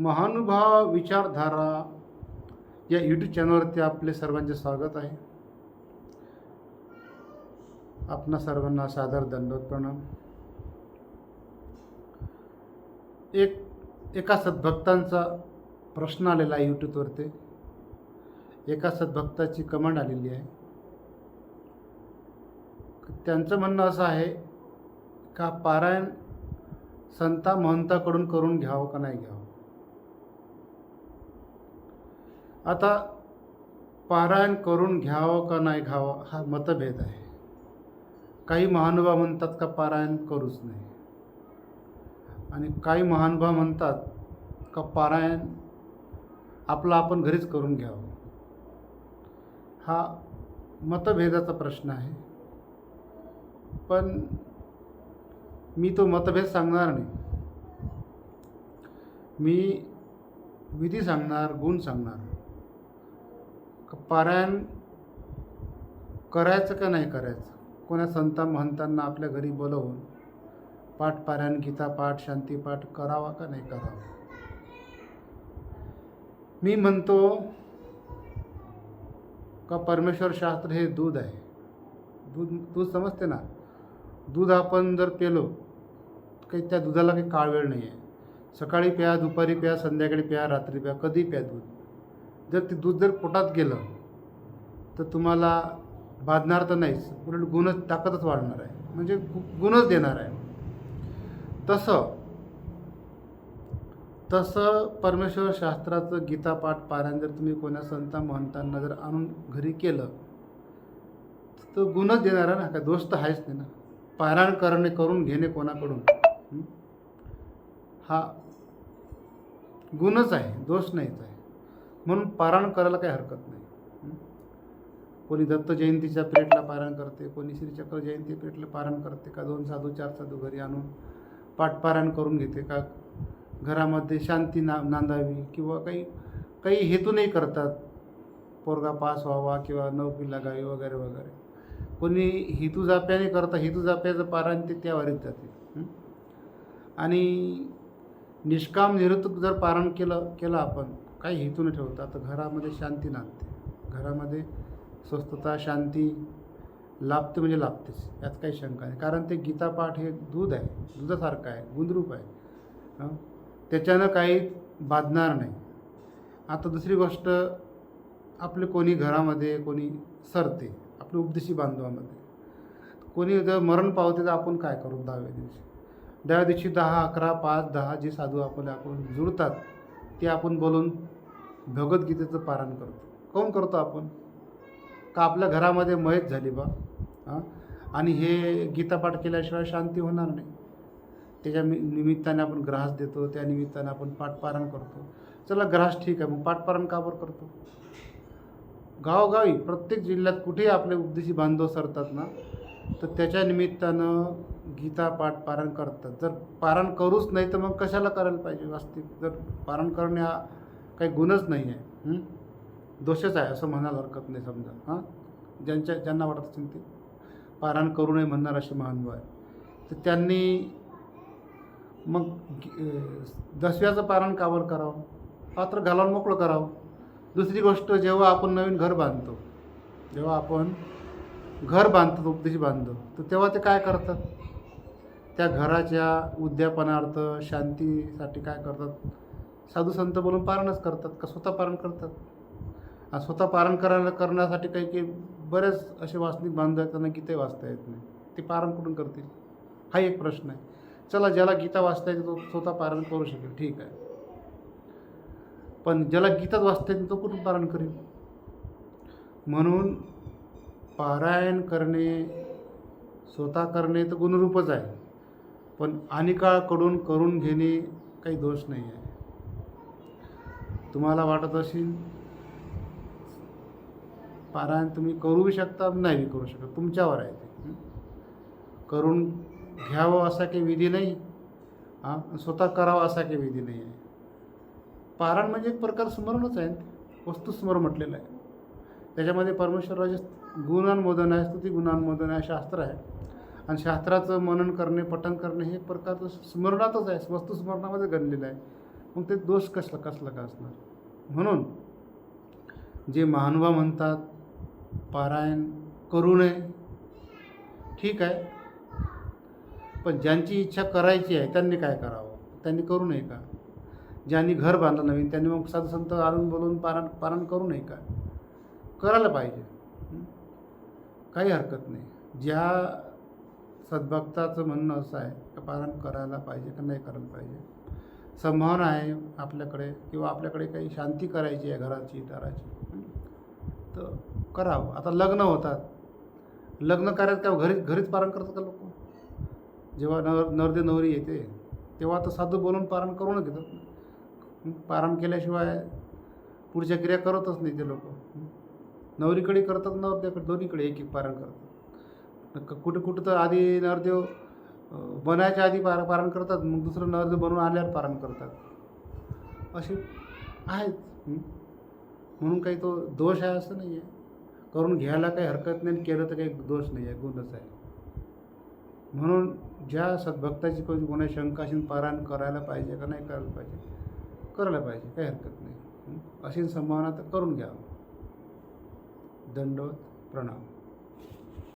महानुभाव विचारधारा या यूट्यूब चॅनलवरती आपले सर्वांचे स्वागत आहे. आपणा सर्वांना सादर दंडवत प्रणाम. एक एका सद्भक्तांचा प्रश्न आलेला आहे यूट्यूबवरती एका सद्भक्ताची कमांड आलेली आहे. त्यांचं म्हणणं असं आहे का पारायण संता महंताकडून करून घ्यावं का नाही घ्यावं? आता पारायण करून घ्यावं का नाही घ्यावं हा मतभेद आहे. काही महानुभाव म्हणतात का पारायण करूच नाही. आणि काही महानुभाव म्हणतात का पारायण आपलं आपण घरीच करून घ्यावं. हा मतभेदाचा प्रश्न आहे. पण मी तो मतभेद सांगणार नाही. मी विधी सांगणार गुण सांगणार. पारायण करायचं का नाही करायचं? कोणा संता महंतांना आपल्या घरी बोलवून पाठ पारायण गीता पाठ शांतीपाठ करावा का नाही करावा? मी म्हणतो का परमेश्वर शास्त्र हे दूध आहे. दूध दूध समजते ना? दूध आपण जर पेलो काही त्या दुधाला काही काळ वेळ नाही आहे सकाळी प्या दुपारी प्या संध्याकाळी प्या रात्री प्या कधी प्या दूध? जर ते दूध जर पोटात गेलं तर तुम्हाला बाधणार तर नाहीच. उलट गुणच ताकदच वाढणार आहे. म्हणजे गु- गुणच देणार आहे. तसं तसं परमेश्वर शास्त्राचं गीतापाठ पारायण जर तुम्ही कोणा संता महंतांना जर आणून घरी केलं तर गुणच देणार आहे ना. काय दोष तर आहेच नाही ना. पारायण करणे करून घेणे कोणाकडून? हा गुणच आहे. दोष नाहीच आहे. म्हणून पारायण करायला काही हरकत नाही. कोणी दत्त जयंतीच्या पिरियडला पारायण करते कोणी श्रीचक्र जयंती पिरियडला पारायण करते का दोन साधू चार साधू घरी आणून पाठपारायण करून घेते का घरामध्ये शांती ना नांदावी किंवा काही काही हेतूनही करतात. पोरगा पास व्हावा किंवा नोकरी लागावी वगैरे वगैरे. कोणी हेतू जाप्याने करता हेतू जाप्याचं पारायण ते त्यावारीत जाते. आणि निष्काम निरुत्त जर पारायण केलं केलं आपण काही हेतू न ठेवता तर घरामध्ये शांती नांदते. घरामध्ये स्वस्थता शांती लाभते म्हणजे लाभतेच. यात काही शंका नाही. कारण ते गीतापाठ हे दूध आहे. दुधासारखं आहे. गुंदरूप आहे. त्याच्यानं काही बाधणार नाही. आता दुसरी गोष्ट आपले कोणी घरामध्ये कोणी सरते आपले उपदेशी बांधवामध्ये. कोणी जर मरण पावते तर आपण काय करू दहाव्या दिवशी? दहाव्या दिवशी दहा अकरा पाच दहा जे साधू आपले आपण जुळतात ते आपण बोलून भगवद्गीतेचं पारायण करतो. काऊन करतो आपण? का आपल्या घरामध्ये मयत झाली बा हां? आणि हे गीतापाठ केल्याशिवाय शांती होणार नाही. त्याच्या निमित्ताने आपण ग्रास देतो त्या निमित्ताने आपण पाठपारण करतो. चला ग्रास ठीक आहे मग पाठपारण का बरं करतो. गावोगावी प्रत्येक जिल्ह्यात कुठेही आपले उपदेशी बांधव सरतात ना तर त्याच्या निमित्तानं गीता पाठ पारण करतात. जर पारण करूच नाही तर मग कशाला करायला पाहिजे वास्तविक? जर पारण करणे हा काही गुणच नाही आहे दोषच आहे असं म्हणायला हरकत नाही समजा हां? ज्यांच्या ज्यांना वाटत असेल ते. पारायण करू नये म्हणणार असे महानुभाव आहे. तर त्यांनी मग दसव्याचं पारण कावर करावं पात्र घालावून मोकळं करावं. दुसरी गोष्ट जेव्हा आपण नवीन घर बांधतो जेव्हा आपण घर बांधतो उपदेशी बांधतो तर तेव्हा ते काय करतात? त्या घराच्या उद्यापनार्थ शांतीसाठी काय करतात? साधू संत बोलून पारणच करतात का स्वतः पारण करतात? आणि स्वतः पारण करायला करण्यासाठी काही काही बरेच असे वासनिक बांधव त्यांना गीताही वाचता येत नाही. ते पारण कुठून करतील? हा एक प्रश्न आहे. चला ज्याला गीता वाचता येते तो स्वतः पारण करू शकेल. ठीक आहे. पण ज्याला गीताच वाचता येते तो कुठून पारण करेल? म्हणून पारायण करणे स्वतः करणे तर गुणरूपच आहे. पण अनेकाकडून करून घेणे काही दोष नाही आहे. तुम्हाला वाटत असेल पारायण तुम्ही करूही शकता नाही करू शकता. तुमच्यावर आहे ते. करून घ्यावं असा काही विधी नाही. हां? स्वतः करावा असा काही विधी नाही आहे. पारायण म्हणजे एक प्रकार स्मरणच आहे. वस्तुस्मरण म्हटलेलं आहे. त्याच्यामध्ये परमेश्वराचे गुणांमोदन आहे स्तुती गुणांमोदन आहे शास्त्र आहे. आणि शास्त्राचं मनन करणे पठण करणे हे प्रकारचं स्मरणातच आहे. वस्तुस्मरणामध्ये गणलेलं आहे. मग ते दोष कसला कसला का असणार? म्हणून जे महानुभाव म्हणतात पारायण करू नये. ठीक आहे. पण ज्यांची इच्छा करायची आहे त्यांनी काय करावं? त्यांनी करू नये का? ज्यांनी घर बांधलं नवीन त्यांनी मग साधू संत आणून बोलून पारण पारण करू नये का? करायला पाहिजे. काही हरकत नाही. ज्या सद्भक्ताचं म्हणणं असं आहे की पारण करायला पाहिजे का नाही करायला पाहिजे. संभावना आहे आपल्याकडे किंवा आपल्याकडे काही शांती करायची आहे घराची दाराची. तर करावं. आता लग्न होतात. लग्न कार्यात काय? घरी घरीच पारण करतात का लोक? जेव्हा नवर नवरदेव नवरी येते तेव्हा तर साधू बोलून पारण करूनच घेतात पारण केल्याशिवाय पुढच्या क्रिया करतच नाही ते लोक. नवरीकडे करतात नवरदेवाकडे दोन्हीकडे एक एक पारण करतात. कुठं कुठं तर आधी नवरदेव बनायच्या आधी पार पारण करतात मग दुसरं नवरदेव बनवून आल्यावर पारण करतात. असे आहेत. म्हणून काही तो दोष आहे असं नाही आहे करून घ्यायला काही हरकत नाही आणि केलं तर काही दोष नाही आहे गुणच आहे. म्हणून ज्या सद्भक्ताची कोणी कोणा शंका असेल पारायण करायला पाहिजे का नाही करायला पाहिजे करायला पाहिजे काही हरकत नाही. अशी संभावना तर करून घ्यावं. दंडवत प्रणाम.